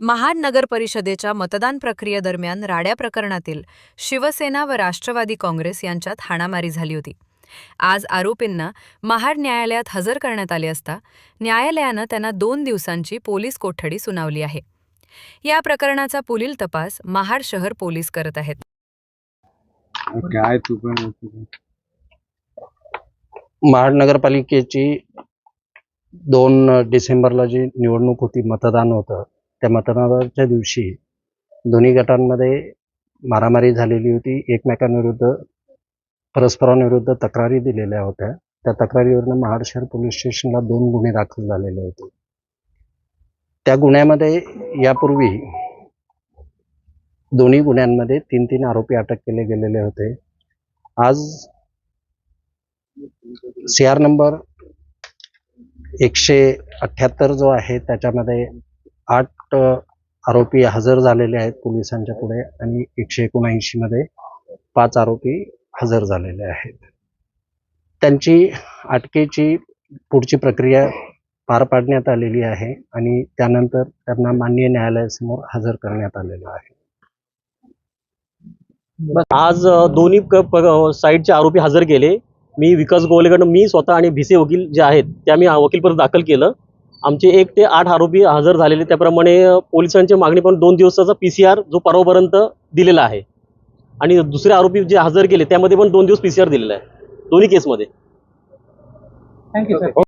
महाड नगर परिषदेच्या मतदान प्रक्रियेदरम्यान राड्या प्रकरणातील शिवसेना व राष्ट्रवादी काँग्रेस यांच्यात हाणामारी झाली होती. आज आरोपींना महाड न्यायालयात हजर करण्यात आले असता न्यायालयानं त्यांना दोन दिवसांची पोलीस कोठडी सुनावली आहे. या प्रकरणाचा पुढील तपास महाड शहर पोलीस करत आहेत. महाड नगरपालिकेची दोन डिसेंबरला जी निवडणूक होती मतदान होतं त्या मतदानाच्या दिवशी दोन्ही गटांमध्ये मारामारी झालेली होती. एकमेकांविरुद्ध परस्परांविरुद्ध तक्रारी दिलेल्या होत्या. त्या तक्रारीवरनं महाड शहर पोलीस स्टेशनला दोन गुन्हे दाखल झालेले होते. त्या गुन्ह्यामध्ये यापूर्वी दोन्ही गुन्ह्यांमध्ये तीन तीन आरोपी अटक केले गेलेले होते. आज सी आर नंबर एकशे अठ्ठ्याहत्तर जो आहे त्याच्यामध्ये आठ आठ आरोपी हजर झालेले आहेत पोलिसांच्या पुढे आणि एकशे एकोणऐंशी मध्ये पाच आरोपी हजर झालेले आहेत. त्यांची अटकेची पुढची प्रक्रिया पार पाडण्यात आलेली आहे आणि त्यानंतर त्यांना माननीय न्यायालयासमोर हजर करण्यात आलेलं आहे. आज दोन्ही साईडचे आरोपी हजर केले मी विकास गोवलेकडनं मी स्वतः आणि भिसे वकील जे आहेत त्या मी वकीलपर्यंत दाखल केलं. आमचे एक ते आठ आरोपी हजर झालेले. त्याप्रमाणे पोलिसांची मागणी पण दोन दिवसाचा पी सी आर जो परवापर्यंत दिलेला आहे. आणि दुसरे आरोपी जे हजर केले त्यामध्ये पण दोन दिवस पी सी आर दिलेला आहे. दोन्ही केसमध्ये. Thank you sir